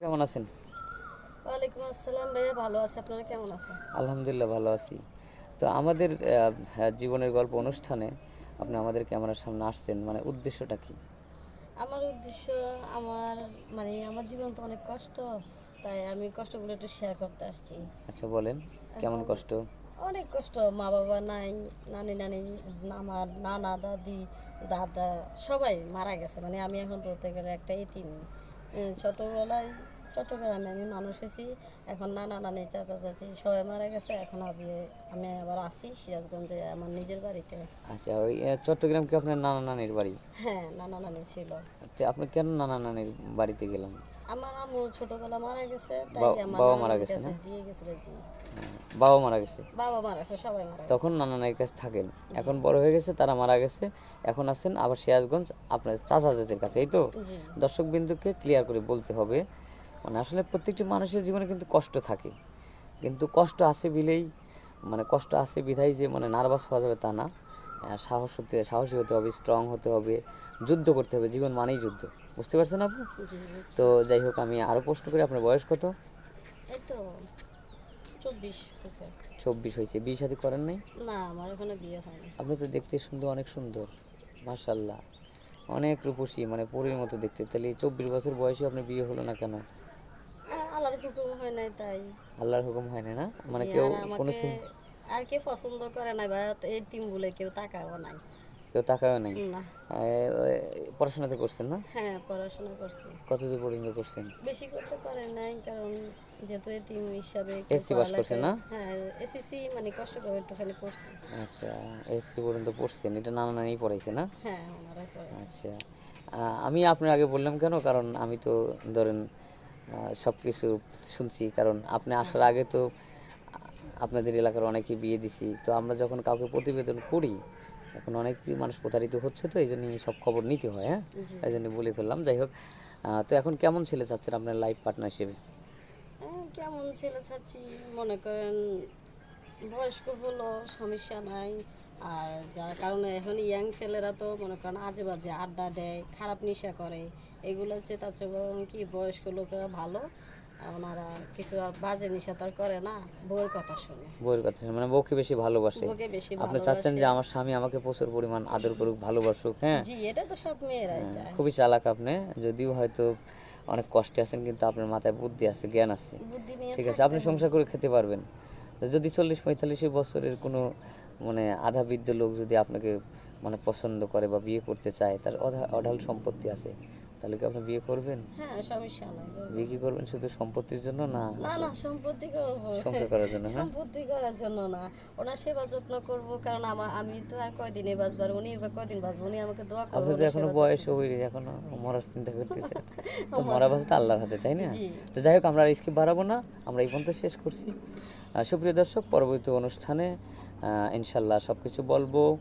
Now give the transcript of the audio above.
কেমন আছেন? ওয়ালাইকুম আসসালাম ভাইয়া ভালো আছে। আপনারা কেমন আছেন? আলহামদুলিল্লাহ ভালো আছি। তো আমাদের হ্যাঁ, জীবনের গল্প অনুষ্ঠানে আপনি আমাদের ক্যামেরার সামনে আসছেন মানে উদ্দেশ্যটা কি? আমার উদ্দেশ্য আমার মানে আমার জীবন তো অনেক কষ্ট তাই আমি কষ্টগুলো একটু শেয়ার করতে আসছি। আচ্ছা বলেন কেমন কষ্ট? অনেক কষ্ট মা বাবা নাই নানি নানি আমার নানা দাদি দাদা সবাই মারা গেছে মানে আমি এখন ধরতে গেলে একটা এতিম। ছোটবেলায় চট্টগ্রামে আমি মানুষ হয়েছি এখন নানা নানি চাচা চাচি সবাই মারা গেছে এখন আমি আমি আবার আসি সিরাজগঞ্জে আমার নিজের বাড়িতে। আচ্ছা ওই চট্টগ্রাম কি আপনার নানা নানির বাড়ি? হ্যাঁ নানা নানি ছিল। তো আপনি কেন নানা নানির বাড়িতে গেলেন? আমার আম্মু ছোটবেলা মারা গেছে তাই আমার বাবা মারা গেছে কাছে দিয়ে গেছিল জি। বাবা মারা গেছে? বাবা মারা গেছে সবাই মারা গেছে। তখন নানা নানির কাছে থাকেন। এখন বড় হয়ে গেছে তারা মারা গেছে এখন আছেন আবার সিরাজগঞ্জ আপনার চাচা চাচির কাছে এই তো? দর্শক বিন্দুকে ক্লিয়ার করে বলতে হবে মানে আসলে প্রত্যেকটি মানুষের জীবনে কিন্তু কষ্ট থাকে। কিন্তু কষ্ট আছে বিলেই মানে কষ্ট আছে বিধায় যে মানে নার্ভাস হওয়া যাবে তা না। সাহস হতে সাহসী হতে হবে স্ট্রং হতে হবে যুদ্ধ করতে হবে জীবন মানেই যুদ্ধ। বুঝতে পারছেন জি। তো যাই হোক আমি আরও প্রশ্ন করি আপনার বয়স কত? চব্বিশ হয়েছে। বিয়ে শাদী করেন নাই? না আমার এখনও বিয়ে হয়নি। আপনি তো দেখতে সুন্দর অনেক সুন্দর মার্শাল্লাহ অনেক রূপসী মানে পরীর মতো দেখতে। তাহলে চব্বিশ বছর বয়সে আপনার বিয়ে হলো না কেন? আল্লাহর হুকুম হয় নাই তাই। আল্লাহর হুকুম হয় না না? মানে কেউ কোনো আর কে পছন্দ করে না বা এই টিম বলে কেউ তাকাও নাই। কেউ তাকায়ও নাই? না। পড়াশোনাতে করছেন না? হ্যাঁ পড়াশোনা করছি। কতদূর পর্যন্ত করছেন? বেশি করতে পারে নাই কারণ যেহেতু এতিম হিসাবে SC পাস করছেন না? হ্যাঁ এসএসসি মানে কষ্ট করে একটুখানি করছি আচ্ছা এসসি পর্যন্ত পড়ছেন। এটা নানা নানি পড়াইছে না? হ্যাঁ ওনারা করে আচ্ছা। আমি আপনার আগে বললাম কেন? কারণ আমি তো ধরেন সব কিছু শুনছি কারণ আপনি আসার আগে তো আপনাদের এলাকার অনেকে বিয়ে দিছি। তো আমরা যখন কাউকে প্রতিবেদন করি এখন অনেক মানুষ প্রতারিত হচ্ছে তো এই জন্য সব খবর নিতে হয় হ্যাঁ। এই জন্য বলে ফেললাম। যাই হোক তো এখন কেমন ছেলে চাচ্ছেন আপনার লাইফ পার্টনার হিসেবে? কেমন ছেলে চাচ্ছি মনে করেন বয়স্ক হলো সমস্যা নাই আর যার কারণে এখন ইয়াং ছেলেরা তো মনে করেন আজে বাজে আড্ডা দেয় খারাপ নেশা করে। এগুলো হচ্ছে তার চেয়ে কি বয়স্ক লোকেরা ভালো। ওনারা কিছু বাজে নেশা তার করে না বউয়ের কথা শুনে। বউয়ের কথা শুনে, মানে বউকে বেশি ভালোবাসে। বউকে বেশি আপনি চাচ্ছেন যে আমার স্বামী আমাকে প্রচুর পরিমাণ আদর করুক ভালোবাসুক হ্যাঁ? জি এটা তো সব মেয়েরাই চায়। খুবই চালাক আপনি। যদিও হয়তো অনেক কষ্টে আছেন কিন্তু আপনার মাথায় বুদ্ধি আছে জ্ঞান আছে। ঠিক আছে আপনি সংসার করে খেতে পারবেন। যদি চল্লিশ পঁয়তাল্লিশ বছরের কোনো মানে আধা বৃদ্ধ লোক যদি আপনাকে মানে পছন্দ করে বা বিয়ে করতে চায় তার অঢাল সম্পত্তি আছে তাহলে কি আপনি বিয়ে করবেন? হ্যাঁ সমস্যা নাই বিয়ে কি করবেন শুধু সম্পত্তির জন্য না? না না সম্পত্তি করব। সংসার করার জন্য হ্যাঁ সম্পত্তি করার জন্য না। ওনার সেবা যত্ন করব কারণ আমার আমি তো আর কয়দিনে বাঁচবার উনি বা কয়দিন বাঁচবো উনি আমাকে দোয়া আপনি করব তো এখনও বয়স হয়ে এখনও মরার চিন্তা করতেছেন। তো মরা তো আল্লাহর হাতে তাই না? তো যাই হোক আমরা আর স্কিপ বাড়াবো না আমরা এই পর্যন্ত শেষ করছি। সুপ্রিয় দর্শক পরবর্তী অনুষ্ঠানে ইনশাল্লাহ সব কিছু বলব।